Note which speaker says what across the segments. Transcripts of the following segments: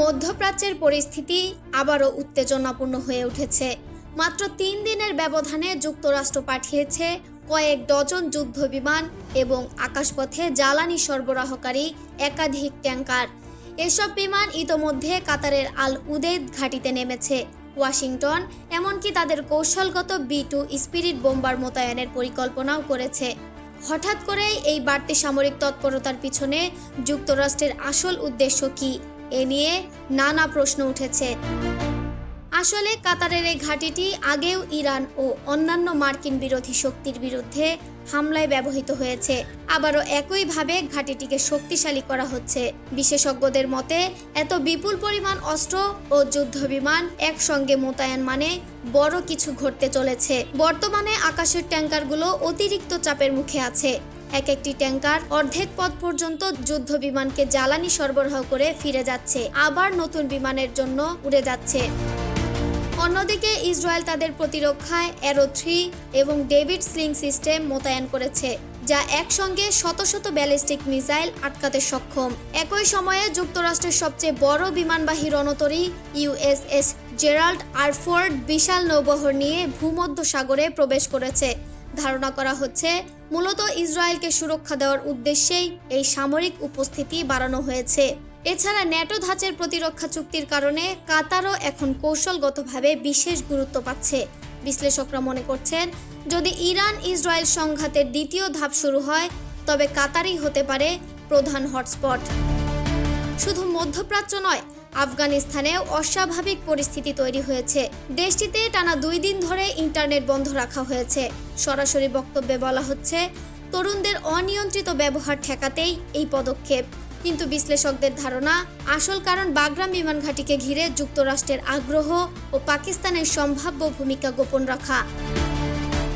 Speaker 1: মধ্যপ্রাচ্যের পরিস্থিতি আবারও উত্তেজনাপূর্ণ হয়ে উঠেছে। মাত্র তিন দিনের ব্যবধানে যুক্তরাষ্ট্র পাঠিয়েছে কয়েক ডজন যুদ্ধ বিমান এবং আকাশপথে জ্বালানি সরবরাহকারী একাধিক ট্যাঙ্কার। এসব বিমান ইতোমধ্যে কাতারের আল উদেদ ঘাঁটিতে নেমেছে। ওয়াশিংটন, এমনকি তাদের কৌশলগত বি টু স্পিরিট বোম্বার মোতায়েনের পরিকল্পনাও করেছে। হঠাৎ করেই এই বাড়তি সামরিক তৎপরতার পিছনে যুক্তরাষ্ট্রের আসল উদ্দেশ্য কি? এ নিয়ে নানা প্রশ্ন উঠেছে। আসলে কাতারের এই ঘাঁটিটি আগেও ইরান ও অন্যান্য মার্কিন বিরোধী শক্তির বিরুদ্ধে হামলায় ব্যবহৃত হয়েছে। আবারও একইভাবে ঘাঁটিটিকে শক্তিশালী করা হচ্ছে। বিশেষজ্ঞদের মতে, এত বিপুল পরিমাণ অস্ত্র ও যুদ্ধ বিমান একসঙ্গে মোতায়েন মানে বড় কিছু ঘটতে চলেছে। বর্তমানে আকাশের ট্যাঙ্কারগুলো অতিরিক্ত চাপের মুখে আছে। এক একটি ট্যাঙ্কার অর্ধেক পথ পর্যন্ত যুদ্ধ বিমানকে জ্বালানি সরবরাহ করে ফিরে যাচ্ছে, আবার নতুন বিমানের জন্য উড়ে যাচ্ছে। অন্যদিকে ইসরায়েল তাদের প্রতিরক্ষায় অ্যারো থ্রি এবং ডেভিড স্লিং সিস্টেম মোতায়েন করেছে, যা একসঙ্গে শত শত ব্যালিস্টিক মিসাইল আটকাতে সক্ষম। একই সময়ে যুক্তরাষ্ট্রের সবচেয়ে বড় বিমানবাহী রণতরী ইউএসএস জেরাল্ড আরফোর্ড বিশাল নৌবহর নিয়ে ভূমধ্য সাগরে প্রবেশ করেছে। ধারণা করা হচ্ছে মূলত ইসরায়েলকে সুরক্ষা দেওয়ার উদ্দেশ্যেই এই সামরিক উপস্থিতি বাড়ানো হয়েছে। এছাড়া ন্যাটো ধাঁচের প্রতিরক্ষা চুক্তির কারণে কাতারও এখন কৌশলগতভাবে বিশেষ গুরুত্ব পাচ্ছে। বিশ্লেষকরা মনে করছেন, যদি ইরান ইসরায়েল সংঘাতের দ্বিতীয় ধাপ শুরু হয়, তবে কাতারই হতে পারে প্রধান হটস্পট। শুধু মধ্যপ্রাচ্য নয় আফগানিস্তানেও অস্বাভাবিক পরিস্থিতি তৈরি হয়েছে। দেশটিতে টানা দুই দিন ধরে ইন্টারনেট বন্ধ রাখা হয়েছে। সরাসরি বক্তব্যে বলা হচ্ছে, তরুণদের অনিয়ন্ত্রিত ব্যবহার ঠেকাতেই এই পদক্ষেপ। কিন্তু বিশ্লেষকদের ধারণা, আসল কারণ বাগরাম বিমান ঘাঁটিকে ঘিরে যুক্তরাষ্ট্রের আগ্রহ ও পাকিস্তানের সম্ভাব্য ভূমিকা গোপন রাখা।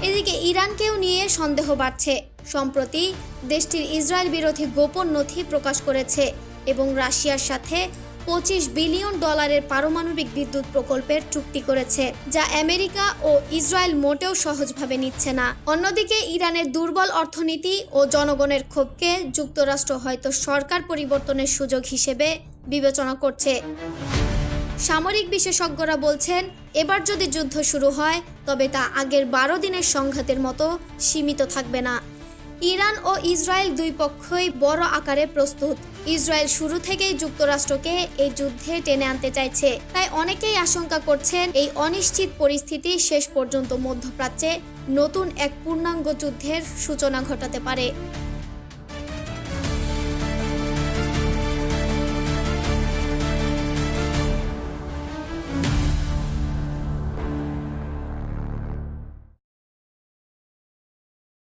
Speaker 1: এদিকে ইরানকেও নিয়ে সন্দেহ বাড়ছে। সম্প্রতি দেশটির ইসরায়েল বিরোধী গোপন নথি প্রকাশ করেছে এবং রাশিয়ার সাথে পঁচিশ বিলিয়ন ডলারের পারমাণবিক বিদ্যুৎ প্রকল্পের চুক্তি করেছে, যা আমেরিকা ও ইসরায়েল মোটেও সহজভাবে নিচ্ছে না। অন্যদিকে, ইরানের দুর্বল অর্থনীতি ও জনগণের ক্ষোভকে যুক্তরাষ্ট্র হয়তো সরকার পরিবর্তনের সুযোগ হিসেবে বিবেচনা করছে। সামরিক বিশেষজ্ঞরা বলছেন, এবার যদি যুদ্ধ শুরু হয়, তবে তা আগের বারো দিনের সংঘাতের মতো সীমিত থাকবে না। ইরান ও ইসরায়েল দুই পক্ষই বড় আকারে প্রস্তুত। ইসরায়েল শুরু থেকেই যুক্তরাষ্ট্রকে এই যুদ্ধে টেনে আনতে চাইছে। তাই অনেকেই আশঙ্কা করছেন এই অনিশ্চিত পরিস্থিতি শেষ পর্যন্ত মধ্যপ্রাচ্যে নতুন এক পূর্ণাঙ্গ যুদ্ধের সূচনা ঘটাতে পারে।